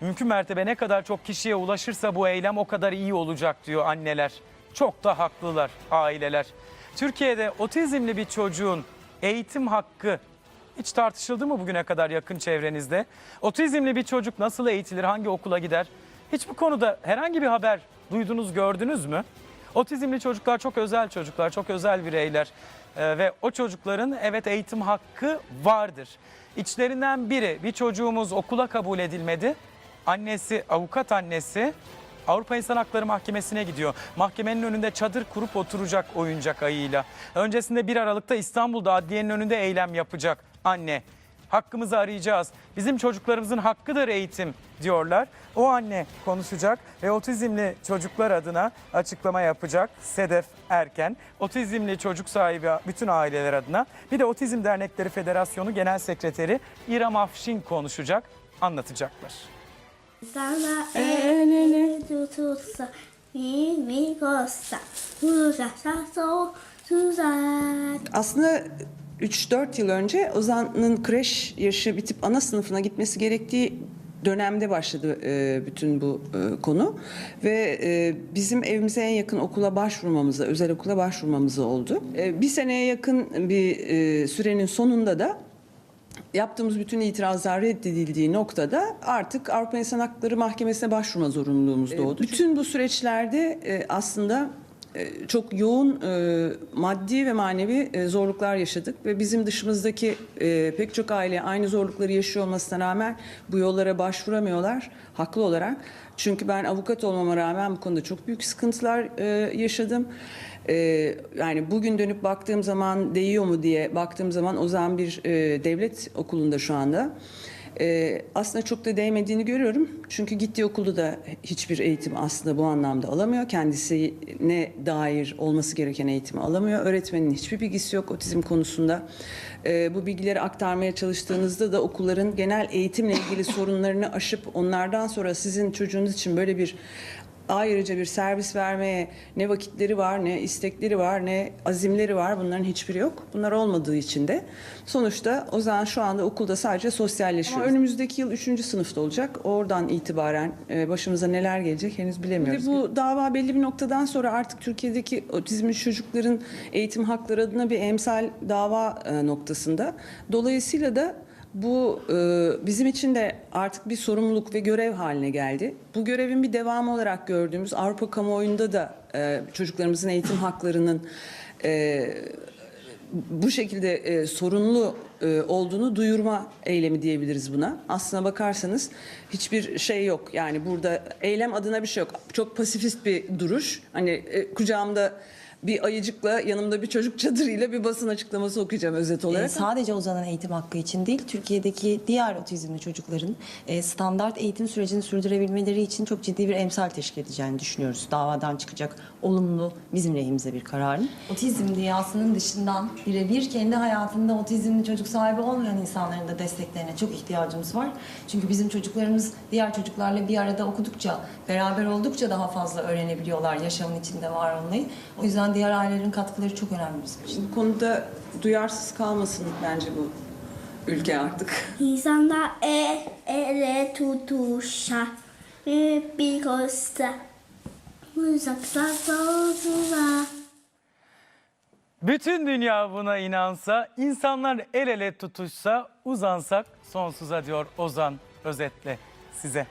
Mümkün mertebe ne kadar çok kişiye ulaşırsa bu eylem o kadar iyi olacak diyor anneler. Çok da haklılar aileler. Türkiye'de otizmli bir çocuğun eğitim hakkı hiç tartışıldı mı bugüne kadar yakın çevrenizde? Otizmli bir çocuk nasıl eğitilir, hangi okula gider? Hiç bu konuda herhangi bir haber duydunuz, gördünüz mü? Otizmli çocuklar çok özel çocuklar, çok özel bireyler. Ee, ve o çocukların evet eğitim hakkı vardır. İçlerinden biri bir çocuğumuz okula kabul edilmedi. Annesi, avukat annesi Avrupa İnsan Hakları Mahkemesi'ne gidiyor. Mahkemenin önünde çadır kurup oturacak oyuncak ayıyla. Öncesinde 1 Aralık'ta İstanbul'da adliyenin önünde eylem yapacak anne. Hakkımızı arayacağız. Bizim çocuklarımızın hakkıdır eğitim diyorlar. O anne konuşacak ve otizmli çocuklar adına açıklama yapacak Sedef Erken. Otizmli çocuk sahibi bütün aileler adına. Bir de Otizm Dernekleri Federasyonu Genel Sekreteri İrem Afşin konuşacak, anlatacaklar. Sana el ele tutulsa mimi kossa uzasa so tuzak. Aslında 3-4 yıl önce Ozan'ın kreş yaşı bitip ana sınıfına gitmesi gerektiği dönemde başladı e, bütün bu e, konu ve e, bizim evimize en yakın okula başvurmamıza, özel okula başvurmamıza oldu. E, bir seneye yakın bir e, sürenin sonunda da yaptığımız bütün itirazlar reddedildiği noktada artık Avrupa İnsan Hakları Mahkemesi'ne başvurma zorunluluğumuz doğdu. Bütün bu süreçlerde e, aslında e, çok yoğun e, maddi ve manevi e, zorluklar yaşadık ve bizim dışımızdaki e, pek çok aile aynı zorlukları yaşıyor olmasına rağmen bu yollara başvuramıyorlar haklı olarak. Çünkü ben avukat olmama rağmen bu konuda çok büyük sıkıntılar e, yaşadım. Ee, yani bugün dönüp baktığım zaman değiyor mu diye baktığım zaman Ozan bir e, devlet okulunda şu anda. Ee, aslında çok da değmediğini görüyorum. Çünkü gittiği okulda da hiçbir eğitim aslında bu anlamda alamıyor. Kendisine dair olması gereken eğitimi alamıyor. Öğretmenin hiçbir bilgisi yok otizm konusunda. Ee, bu bilgileri aktarmaya çalıştığınızda da okulların genel eğitimle ilgili sorunlarını aşıp onlardan sonra sizin çocuğunuz için böyle bir ayrıca bir servis vermeye ne vakitleri var, ne istekleri var, ne azimleri var. Bunların hiçbiri yok. Bunlar olmadığı için de sonuçta o zaman şu anda okulda sadece sosyalleşiyor. Ama önümüzdeki yıl 3. sınıfta olacak. Oradan itibaren e, başımıza neler gelecek henüz bilemiyoruz. Ve bu dava belli bir noktadan sonra artık Türkiye'deki otizmli çocukların eğitim hakları adına bir emsal dava e, noktasında. Dolayısıyla da bu e, bizim için de artık bir sorumluluk ve görev haline geldi. Bu görevin bir devamı olarak gördüğümüz Avrupa kamuoyunda da e, çocuklarımızın eğitim haklarının e, bu şekilde e, sorunlu e, olduğunu duyurma eylemi diyebiliriz buna. Aslına bakarsanız hiçbir şey yok. Yani burada eylem adına bir şey yok. Çok pasifist bir duruş. Hani e, kucağımda bir ayıcıkla yanımda bir çocuk çadırıyla bir basın açıklaması okuyacağım özet olarak. sadece Ozan'ın eğitim hakkı için değil, Türkiye'deki diğer otizmli çocukların e, standart eğitim sürecini sürdürebilmeleri için çok ciddi bir emsal teşkil edeceğini düşünüyoruz. Davadan çıkacak olumlu bizim lehimize bir kararın. otizm dünyasının dışından birebir kendi hayatında otizmli çocuk sahibi olmayan insanların da desteklerine çok ihtiyacımız var. Çünkü bizim çocuklarımız diğer çocuklarla bir arada okudukça, beraber oldukça daha fazla öğrenebiliyorlar yaşamın içinde var olmayı. O yüzden diğer ailelerin katkıları çok önemli bizim için. Bu konuda duyarsız kalmasın bence bu ülke artık. İnsana el ele tutulsa mimi kossa uzaksa so tuzak. Bütün dünya buna inansa, insanlar el ele tutuşsa, uzansak sonsuza diyor Ozan özetle size.